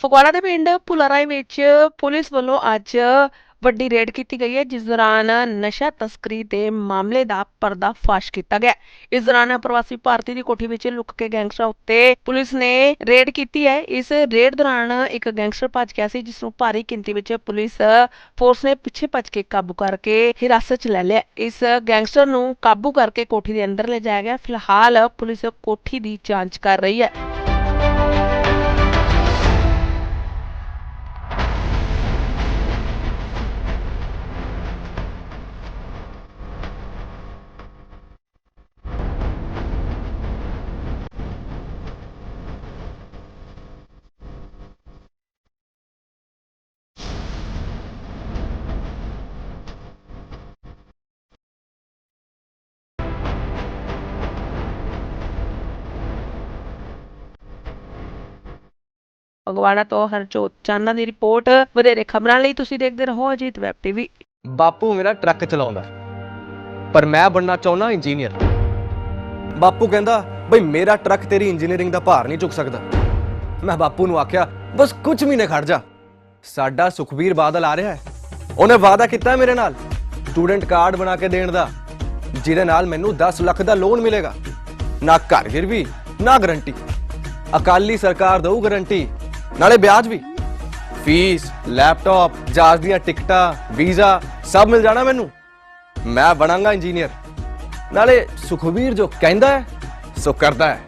ਫਗਵਾੜਾ ਦੇ ਪਿੰਡ ਭੁਲਾਰਾਈ ਵਿੱਚ ਪੁਲਿਸ ਵੱਲੋਂ ਅੱਜ ਵੱਡੀ ਰੇਡ ਕੀਤੀ ਗਈ ਹੈ, ਜਿਸ ਦੌਰਾਨ ਨਸ਼ਾ ਤਸਕਰੀ ਦੇ ਮਾਮਲੇ ਦਾ ਪਰਦਾਫਾਸ਼ ਕੀਤਾ ਗਿਆ ਇਸ ਦੌਰਾਨ ਪ੍ਰਵਾਸੀ ਭਾਰਤੀ ਦੀ ਕੋਠੀ ਵਿੱਚ ਲੁੱਕ ਕੇ ਗੈਂਗਸਟਰਾਂ ਉੱਤੇ ਪੁਲਿਸ ਨੇ ਰੇਡ ਕੀਤੀ ਹੈ। ਇਸ ਰੇਡ ਦੌਰਾਨ ਇੱਕ ਗੈਂਗਸਟਰ ਭੱਜ ਗਿਆ ਸੀ, ਜਿਸ ਨੂੰ ਭਾਰੀ ਗਿਣਤੀ ਵਿੱਚ ਪੁਲਿਸ ਫੋਰਸ ਨੇ ਪਿੱਛੇ ਭੱਜ ਕੇ ਕਾਬੂ ਕਰਕੇ ਹਿਰਾਸਤ 'ਚ ਲੈ ਲਿਆ ਇਸ ਗੈਂਗਸਟਰ ਨੂੰ ਕਾਬੂ ਕਰਕੇ ਕੋਠੀ ਦੇ ਅੰਦਰ ਲਿਜਾਇਆ ਗਿਆ ਫਿਲਹਾਲ ਪੁਲਿਸ ਕੋਠੀ ਦੀ ਜਾਂਚ ਕਰ ਰਹੀ ਹੈ। ਫਗਵਾੜਾ ਤੋਂ ਹਰਜੋਤ ਚਾਨਾ ਦੀ ਰਿਪੋਰਟ। ਵਧੇਰੇ ਖਬਰਾਂ ਲਈ ਤੁਸੀਂ ਦੇਖਦੇ ਰਹੋ ਅਜੀਤ ਵੈਬ ਟੀਵੀ। ਬਾਪੂ ਮੇਰਾ ਟਰੱਕ ਚਲਾਉਂਦਾ। ਪਰ ਮੈਂ ਬਣਨਾ ਚਾਹੁੰਦਾ ਇੰਜੀਨੀਅਰ। ਬਾਪੂ ਕਹਿੰਦਾ, ਬਈ ਮੇਰਾ ਟਰੱਕ ਤੇਰੀ ਇੰਜੀਨੀਅਰਿੰਗ ਦਾ ਭਾਰ ਨਹੀਂ ਚੁੱਕ ਸਕਦਾ। ਮੈਂ ਬਾਪੂ ਨੂੰ ਆਖਿਆ, ਬਸ ਕੁਝ ਮਹੀਨੇ ਖੜ ਜਾ। ਸਾਡਾ ਸੁਖਬੀਰ ਬਾਦਲ ਆ ਰਿਹਾ ਹੈ। ਉਹਨੇ ਵਾਅਦਾ ਕੀਤਾ ਮੇਰੇ ਨਾਲ, ਸਟੂਡੈਂਟ ਕਾਰਡ ਬਣਾ ਕੇ ਦੇਣ ਦਾ, ਜਿਹਦੇ ਨਾਲ ਮੈਨੂੰ 10 ਲੱਖ ਦਾ ਲੋਨ ਮਿਲੇਗਾ। ਨਾ ਘਰ ਗਿਰਵੀ, ਨਾ ਗਰੰਟੀ। ਅਕਾਲੀ ਸਰਕਾਰ ਦਊ ਗਰੰਟੀ ਨਾਲੇ ਵਿਆਜ ਵੀ। ਫੀਸ, ਲੈਪਟਾਪ, ਜਹਾਜ਼ ਦੀਆਂ ਟਿਕਟਾਂ, ਵੀਜ਼ਾ, ਸਭ ਮਿਲ ਜਾਣਾ ਮੈਨੂੰ। ਮੈਂ ਬਣਾਂਗਾ ਇੰਜੀਨੀਅਰ। ਨਾਲੇ ਸੁਖਬੀਰ ਜੋ ਕਹਿੰਦਾ ਹੈ, ਸੋ ਕਰਦਾ ਹੈ।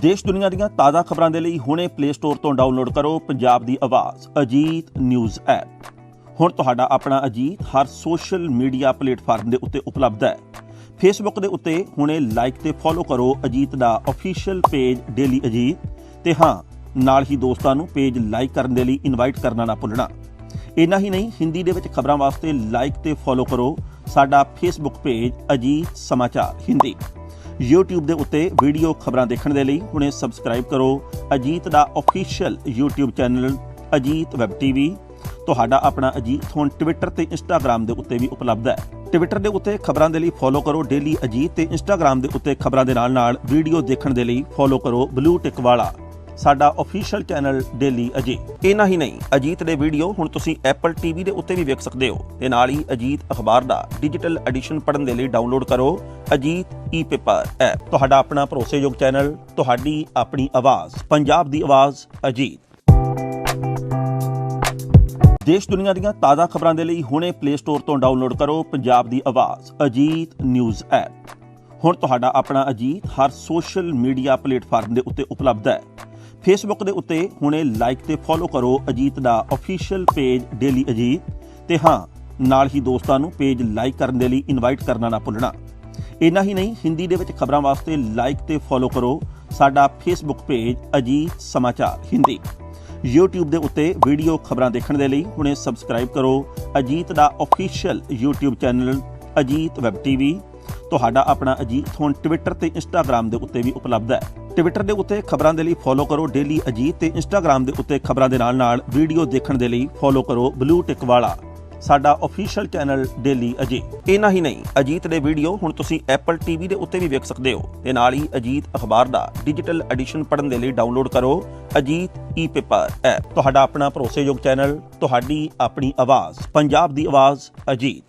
ਦੇਸ਼ ਦੁਨੀਆ ਦੀਆਂ ਤਾਜ਼ਾ ਖਬਰਾਂ ਦੇ ਲਈ ਹੁਣੇ ਪਲੇ ਸਟੋਰ ਤੋਂ ਡਾਊਨਲੋਡ ਕਰੋ ਪੰਜਾਬ ਦੀ ਆਵਾਜ਼, ਅਜੀਤ ਨਿਊਜ਼ ਐਪ। ਹੁਣ ਤੁਹਾਡਾ ਆਪਣਾ ਅਜੀਤ ਹਰ ਸੋਸ਼ਲ ਮੀਡੀਆ ਪਲੇਟਫਾਰਮ ਦੇ ਉੱਤੇ ਉਪਲਬਧ ਹੈ। ਫੇਸਬੁੱਕ ਦੇ ਉੱਤੇ ਹੁਣੇ ਲਾਈਕ ਤੇ ਫੋਲੋ ਕਰੋ ਅਜੀਤ ਦਾ ਅਫੀਸ਼ੀਅਲ ਪੇਜ ਡੇਲੀ ਅਜੀਤ ਤੇ ਹਾਂ ਨਾਲ ਹੀ ਦੋਸਤਾਂ ਨੂੰ ਪੇਜ ਲਾਈਕ ਕਰਨ ਦੇ ਲਈ ਇਨਵਾਈਟ ਕਰਨਾ ਨਾ ਭੁੱਲਣਾ। ਇੰਨਾ ਹੀ ਨਹੀਂ, ਹਿੰਦੀ ਦੇ ਵਿੱਚ ਖਬਰਾਂ ਵਾਸਤੇ ਲਾਈਕ ਤੇ ਫੋਲੋ ਕਰੋ। ਸਾਡਾ ਫੇਸਬੁੱਕ ਪੇਜ ਅਜੀਤ ਸਮਾਚਾਰ ਹਿੰਦੀ। YouTube ਦੇ ਉੱਤੇ ਵੀਡੀਓ ਖਬਰਾਂ ਦੇਖਣ ਦੇ ਲਈ ਹੁਣੇ ਸਬਸਕ੍ਰਾਈਬ ਕਰੋ। ਅਜੀਤ ਦਾ official YouTube channel Ajit web TV ਤੁਹਾਡਾ ਆਪਣਾ ਅਜੀਤ ਹੁਣ ਟਵਿੱਟਰ ਤੇ ਇੰਸਟਾਗ੍ਰam ਦੇ ਉੱਤੇ ਵੀ ਉਪਲਬਧ ਹੈ। ਟਵਿੱਟਰ ਦੇ ਉੱਤੇ ਖਬਰਾਂ ਦੇ ਲਈ ਫੋਲੋ ਕਰੋ ਡੇਲੀ ਅਜੀਤ ਤੇ ਇੰਸਟਾਗ੍ਰam ਦੇ ਉੱਤੇ ਖਬਰਾਂ ਦੇ ਨਾਲ ਨਾਲ ਵੀਡੀਓ ਦੇਖਣ ਦੇ ਲਈ ਫੋਲੋ ਕਰੋ ਬਲੂ ਟਿਕ ਵਾਲਾ। ਸਾਡਾ ਅਫੀਸ਼ੀਅਲ ਚੈਨਲ ਡੇਲੀ ਅਜੀਤ ਇਹਨਾਂ ਹੀ ਨਹੀਂ, ਅਜੀਤ ਦੇ ਵੀਡੀਓ ਹੁਣ ਤੁਸੀਂ ਐਪਲ ਟੀਵੀ ਦੇ ਉੱਤੇ ਵੀ ਵੇਖ ਸਕਦੇ ਹੋ। ਤੇ ਨਾਲ ਹੀ ਅਜੀਤ ਅਖਬਾਰ ਦਾ ਡਿਜੀਟਲ ਐਡੀਸ਼ਨ ਪੜ੍ਹਨ ਦੇ ਲਈ ਡਾਊਨਲੋਡ ਕਰੋ ਅਜੀਤ ਈ-ਪੇਪਰ ਐਪ ਤੁਹਾਡਾ ਆਪਣਾ ਭਰੋਸੇਯੋਗ ਚੈਨਲ ਤੁਹਾਡੀ ਆਪਣੀ ਆਵਾਜ਼, ਪੰਜਾਬ ਦੀ ਆਵਾਜ਼ ਅਜੀਤ। ਦੇਸ਼ ਦੁਨੀਆ ਦੀਆਂ ਤਾਜ਼ਾ ਖਬਰਾਂ ਦੇ ਲਈ ਹੁਣੇ ਪਲੇ ਸਟੋਰ ਤੋਂ ਡਾਊਨਲੋਡ ਕਰੋ ਪੰਜਾਬ ਦੀ ਆਵਾਜ਼, ਅਜੀਤ ਨਿਊਜ਼ ਐਪ ਹੁਣ ਤੁਹਾਡਾ ਆਪਣਾ ਅਜੀਤ ਹਰ ਸੋਸ਼ਲ ਮੀਡੀਆ ਪਲੇਟਫਾਰਮ ਦੇ ਉੱਤੇ ਉਪਲਬਧ ਹੈ। ਫੇਸਬੁੱਕ ਦੇ ਉੱਤੇ ਹੁਣੇ ਲਾਈਕ ਤੇ ਫੋਲੋ ਕਰੋ ਅਜੀਤ ਦਾ ਅਫੀਸ਼ੀਅਲ ਪੇਜ ਡੇਲੀ ਅਜੀਤ ਤੇ ਹਾਂ, ਨਾਲ ਹੀ ਦੋਸਤਾਂ ਨੂੰ ਪੇਜ ਲਾਈਕ ਕਰਨ ਦੇ ਲਈ ਇਨਵਾਈਟ ਕਰਨਾ ਨਾ ਭੁੱਲਣਾ। ਇੰਨਾ ਹੀ ਨਹੀਂ, ਹਿੰਦੀ ਦੇ ਵਿੱਚ ਖਬਰਾਂ ਵਾਸਤੇ ਲਾਈਕ ਤੇ ਫੋਲੋ ਕਰੋ ਸਾਡਾ ਫੇਸਬੁੱਕ ਪੇਜ ਅਜੀਤ ਸਮਾਚਾਰ ਹਿੰਦੀ। YouTube ਦੇ ਉੱਤੇ ਵੀਡੀਓ ਖਬਰਾਂ ਦੇਖਣ ਦੇ ਲਈ ਹੁਣੇ ਸਬਸਕ੍ਰਾਈਬ ਕਰੋ ਅਜੀਤ ਦਾ official YouTube channel Ajit web TV ਤੁਹਾਡਾ ਆਪਣਾ ਅਜੀਤ ਹੁਣ ਟਵਿੱਟਰ ਤੇ ਇੰਸਟਾਗ੍ਰam ਦੇ ਉੱਤੇ ਵੀ ਉਪਲਬਧ ਹੈ। ਟਵਿੱਟਰ ਦੇ ਉੱਤੇ ਖਬਰਾਂ ਦੇ ਲਈ ਫੋਲੋ ਕਰੋ ਡੇਲੀ ਅਜੀਤ ਤੇ ਇੰਸਟਾਗ੍ਰam ਦੇ ਉੱਤੇ ਖਬਰਾਂ ਦੇ ਨਾਲ ਨਾਲ ਵੀਡੀਓ ਦੇਖਣ ਦੇ ਲਈ ਫੋਲੋ ਕਰੋ ਬਲੂ ਟਿਕ ਵਾਲਾ। ਸਾਡਾ ਅਫੀਸ਼ੀਅਲ ਚੈਨਲ ਡੇਲੀ ਅਜੀਤ ਇਹਨਾਂ ਹੀ ਨਹੀਂ ਅਜੀਤ ਦੇ ਵੀਡੀਓ ਹੁਣ ਤੁਸੀਂ ਐਪਲ ਟੀਵੀ ਦੇ ਉੱਤੇ ਵੀ ਵੇਖ ਸਕਦੇ ਹੋ। ਤੇ ਨਾਲ ਹੀ ਅਜੀਤ ਅਖਬਾਰ ਦਾ ਡਿਜੀਟਲ ਐਡੀਸ਼ਨ ਪੜ੍ਹਨ ਦੇ ਲਈ ਡਾਊਨਲੋਡ ਕਰੋ ਅਜੀਤ ਈ-ਪੇਪਰ ਐਪ ਤੁਹਾਡਾ ਆਪਣਾ ਭਰੋਸੇਯੋਗ ਚੈਨਲ ਤੁਹਾਡੀ ਆਪਣੀ ਆਵਾਜ਼, ਪੰਜਾਬ ਦੀ ਆਵਾਜ਼ ਅਜੀਤ